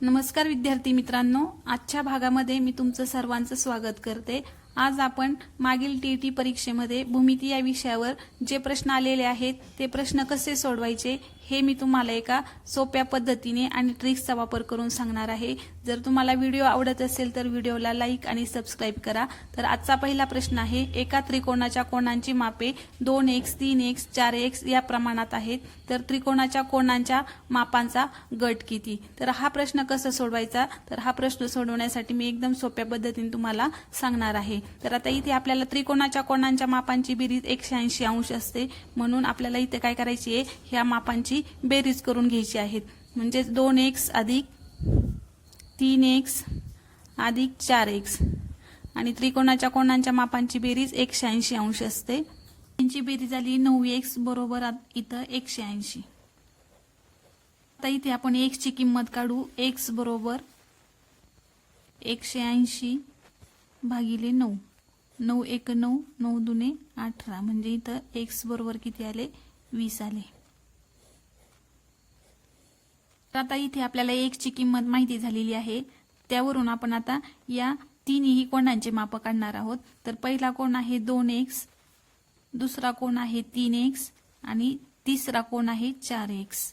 नमस्कार विद्यार्थी मित्रांनो आजच्या भागामध्ये मी तुमचं सर्वांचं स्वागत करते. आज आपण मागील टी टी परीक्षेमध्ये भूमिती या विषयावर जे प्रश्न आलेले आहेत ते प्रश्न कसे सोडवायचे हे मी तुम्हाला एका सोप्या पद्धतीने आणि ट्रिक्सचा वापर करून सांगणार आहे. जर तुम्हाला व्हिडिओ आवडत असेल तर व्हिडिओला लाईक आणि सबस्क्राईब करा. तर आजचा पहिला प्रश्न आहे एका त्रिकोणाच्या कोणांची मापे दोन एक्स तीन एक्स चार एक्स या प्रमाणात आहेत. तर त्रिकोणाच्या कोणांच्या मापांचा गट किती? तर हा प्रश्न कसा सोडवायचा? तर हा प्रश्न सोडवण्यासाठी मी एकदम सोप्या पद्धतीने तुम्हाला सांगणार आहे. तर आता इथे आपल्याला त्रिकोणाच्या कोणांच्या मापांची बेरीज एकशे ऐंशी अंश असते. म्हणून आपल्याला इथे काय करायची आहे? ह्या मापांची बेरीज करून घ्यायची आहेत. म्हणजे दोन एक्स अधिक तीन एक्स अधिक चार एक्स आणि त्रिकोणाच्या कोणांच्या मापांची बेरीज एकशे ऐंशी अंश असते. त्यांची बेरीज झाली नऊ एक्स बरोबर इथं एकशे ऐंशी. आता इथे आपण एक्सची किंमत काढू. एक्स बरोबर एकशे ऐंशी भागिले नऊ. नऊ एक नऊ नऊ दुने अठरा. म्हणजे इथं एक्स बरोबर किती आले? वीस आले. तर आता इथे आपल्याला एक्सची किंमत माहिती झालेली आहे. त्यावरून आपण आता या तिन्ही कोणांचे माप काढणार आहोत. तर पहिला कोण आहे? दोन एक्स दुसरा कोण आहे? तीन एक्स आणि तिसरा कोण आहे? चार एक्स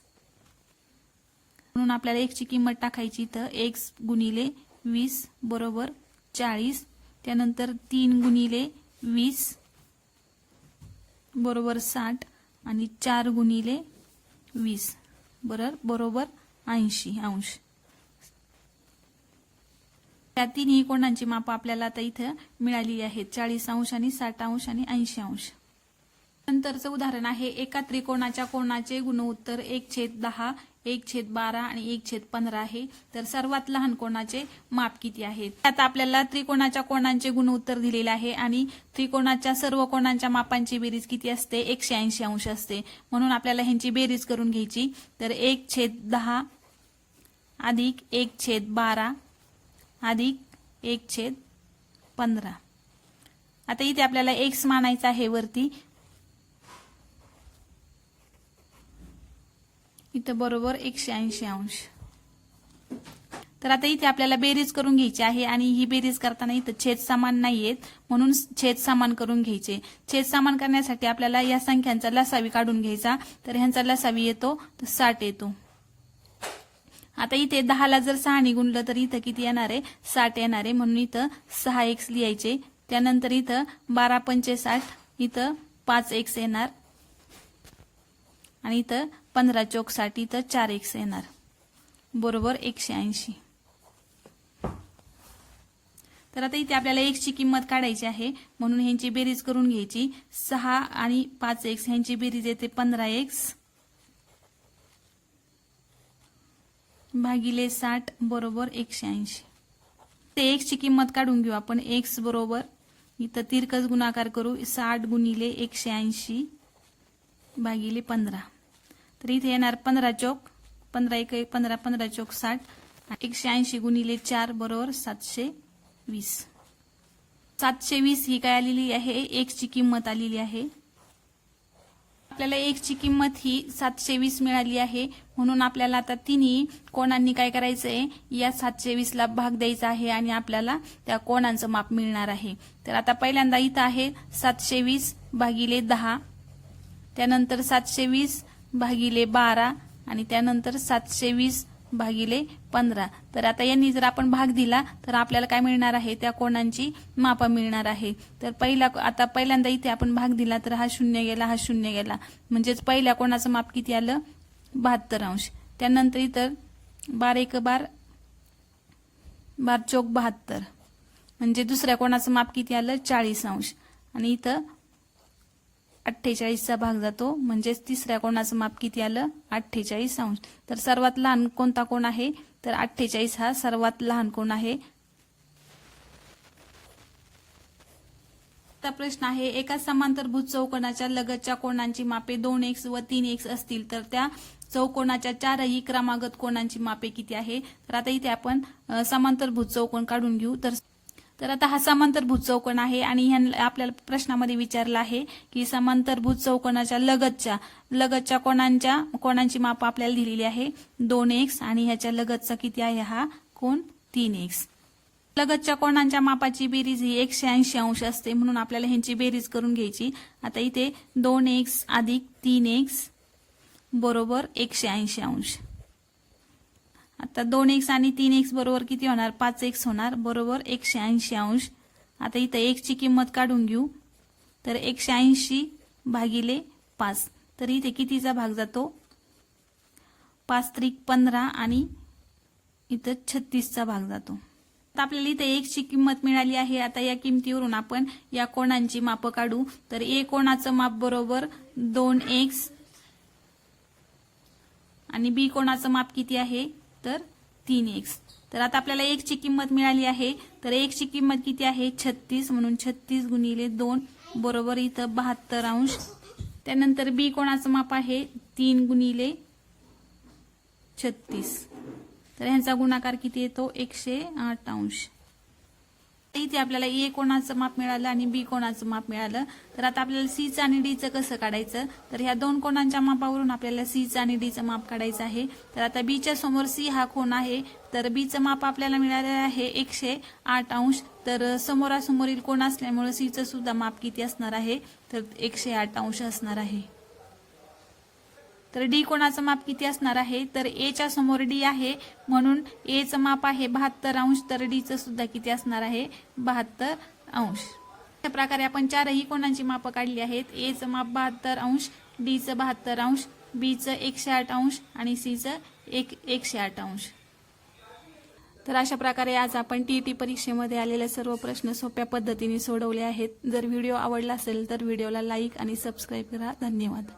म्हणून आपल्याला एक्सची किंमत टाकायची तर एक्स गुणिले वीस बरोबर चाळीस. त्यानंतर तीन गुणिले वीस बरोबर साठ. आणि चार गुणिले वीस. बरोबर बरोबर ऐंशी अंश. त्या तिन्ही कोणांची माप आपल्याला आता इथं मिळाली आहेत चाळीस अंश आणि साठ अंश आणि ऐंशी अंश. नंतरचं उदाहरण आहे एका त्रिकोणाच्या कोणाचे गुणोत्तर एक छेद दहा एक छेद बारा आणि एक छेद पंधरा आहे. तर सर्वात लहान कोणाचे माप किती आहे? त्यात आपल्याला त्रिकोणाच्या कोणांचे गुणोत्तर दिलेले आहे आणि त्रिकोणाच्या सर्व कोणांच्या मापांची बेरीज किती असते? एकशे ऐंशी अंश असते. म्हणून आपल्याला ह्यांची बेरीज करून घ्यायची. तर एक छेद दहा अधिक एक छेद बारा. अधिक एक छेद पंधरा. आता इथे आपल्याला एक्स मानायचा आहे वरती. इथं बरोबर एकशे ऐंशी अंश. तर आता इथे आपल्याला बेरीज करून घ्यायची आहे आणि ही बेरीज करताना इथं छेद समान नाहीयेत. म्हणून छेद समान करून घ्यायचे. छेद समान करण्यासाठी आपल्याला या संख्यांचा लसावी काढून घ्यायचा. तर ह्यांचा लसावी येतो तर साठ येतो. आता इथे दहाला जर सहा गुणलं तर इथं किती येणार आहे? साठ येणार आहे. म्हणून इथं सहा एक्स लिहायचे. त्यानंतर इथं बारा पंचे साठ इथं पाच एक्स येणार. आणि इथं पंधरा चौकसाठी इथं चार एक्स येणार. बरोबर एकशे ऐंशी. तर आता इथे आपल्याला एक्सची किंमत काढायची आहे. म्हणून ह्यांची बेरीज करून घ्यायची. सहा आणि पाच एक्स ह्यांची बेरीज येते पंधरा एक्स भागिले साठ बरोबर एकशे ऐंशी. ते एक्सची किंमत काढून घेऊ आपण. एक्स बरोबर इथं तिरकस गुणाकार करू. साठ गुणिले एकशे ऐंशी भागिले पंधरा. तर इथे येणार पंधरा चौक. पंधरा एक पंधरा पंधरा चौक साठ. एकशे ऐंशी गुणिले चार बरोबर सातशे वीस. सातशे वीस ही काय आलेली आहे? एक्सची किंमत आलेली आहे. आपल्याला एकची किंमत ही सातशे वीस मिळाली आहे. म्हणून आपल्याला आता तिन्ही कोणांनी काय करायचंय? या सातशे वीसला भाग द्यायचा आहे आणि आपल्याला त्या कोणांचं माप मिळणार आहे. तर आता पहिल्यांदा इथं आहे सातशे वीस भागिले दहा. त्यानंतर सातशे वीस भागिले बारा. आणि त्यानंतर सातशे वीस भागिले पंधरा. तर आता यांनी जर आपण भाग दिला तर आपल्याला काय मिळणार आहे? त्या कोणांची मापा मिळणार आहे? तर पहिला आता पहिल्यांदा इथे आपण भाग दिला तर हा शून्य गेला हा शून्य गेला. म्हणजेच पहिल्या कोणाचं माप किती आलं? बहात्तर अंश. त्यानंतर इतर बार एक बार बार चौक बहात्तर. म्हणजे दुसऱ्या कोणाचं माप किती आलं? चाळीस अंश. आणि इथं अठ्ठेचाळीसचा भाग जातो. म्हणजेच तिसऱ्या कोणाचं माप किती आलं? अठ्ठेचाळीस अंश. तर सर्वात लहान कोणता कोण आहे? तर अठ्ठेचाळीस हा सर्वात लहान कोण आहे. प्रश्न आहे एका समांतरभूत चौकोनाच्या लगतच्या कोणांची मापे दोन एक्स व तीन एक्स असतील तर त्या चौकोनाच्या चारही क्रमागत कोणांची मापे किती आहे? तर आता इथे आपण समांतरभूत चौकोन काढून घेऊ. तर तर आता हा समांतरभुज चौकोन आहे आणि आपल्याला प्रश्नामध्ये विचारलं आहे की समांतरभुज चौकोनाच्या लगतच्या लगतच्या कोणांच्या कोणांची माप आपल्याला दिलेली आहे? दोन एक्स आणि ह्याच्या लगतचा किती आहे हा? कोण? तीन एक्स लगतच्या कोणांच्या मापाची बेरीज ही एकशे ऐंशी अंश असते म्हणून आपल्याला ह्यांची बेरीज करून घ्यायची. आता इथे दोन एक्स अधिक तीन एक्स बरोबर एकशे ऐंशी अंश. आता दोन एक्स आणि तीन एक्स बरोबर किती होणार? पाच एक्स होणार. बरोबर एकशे ऐंशी अंश. आता इथं एकची किंमत काढून घेऊ. तर एकशे ऐंशी भागिले पाच. तर इथे कितीचा भाग जातो? पाच त्रिक पंधरा आणि इथं छत्तीसचा भाग जातो. आता आपल्याला इथे एकची किंमत मिळाली आहे. आता या किमतीवरून आपण या कोणांची मापं काढू. तर ए कोणाचं माप बरोबर दोन एक्स आणि बी कोणाचं माप किती आहे? तर तीन एक्स तर आता आपल्याला एकची किंमत मिळाली आहे. तर एकची किंमत किती आहे? छत्तीस म्हणून छत्तीस गुणिले दोन बरोबर इथं बहात्तर अंश. त्यानंतर बी कोणाचं माप आहे? तीन गुणिले छत्तीस. तर ह्यांचा गुणाकार किती येतो? एकशे आठ अंश. इथे आपल्याला ए कोणाचं माप मिळालं आणि बी कोणाचं माप मिळालं. तर आता आपल्याला सीचं आणि डीचं कसं काढायचं? तर ह्या दोन कोणांच्या मापावरून आपल्याला सीचं आणि डीचं माप काढायचं आहे. तर आता बीच्या समोर सी हा कोण आहे. तर बीचं माप आपल्याला मिळालेलं आहे एकशे आठ अंश. तर समोरासमोरील कोण असल्यामुळे सीचं सुद्धा माप किती असणार आहे? तर एकशे आठ अंश असणार आहे. तर डी कोणाचं माप किती असणार आहे? तर एच्या समोर डी आहे. म्हणून एचं माप आहे बहात्तर अंश तर डीचं सुद्धा किती असणार आहे? बहात्तर अंश. अशा प्रकारे आपण चारही कोणांची मापं काढली आहेत. एचं माप बहात्तर अंश डीचं बहात्तर अंश बीचं एकशे आठ अंश आणि सीचं एक एकशे आठ अंश. तर अशा प्रकारे आज आपण टी टी परीक्षेमध्ये आलेले सर्व प्रश्न सोप्या पद्धतीने सोडवले आहेत. जर व्हिडिओ आवडला असेल तर व्हिडिओला लाईक आणि सबस्क्राईब करा. धन्यवाद.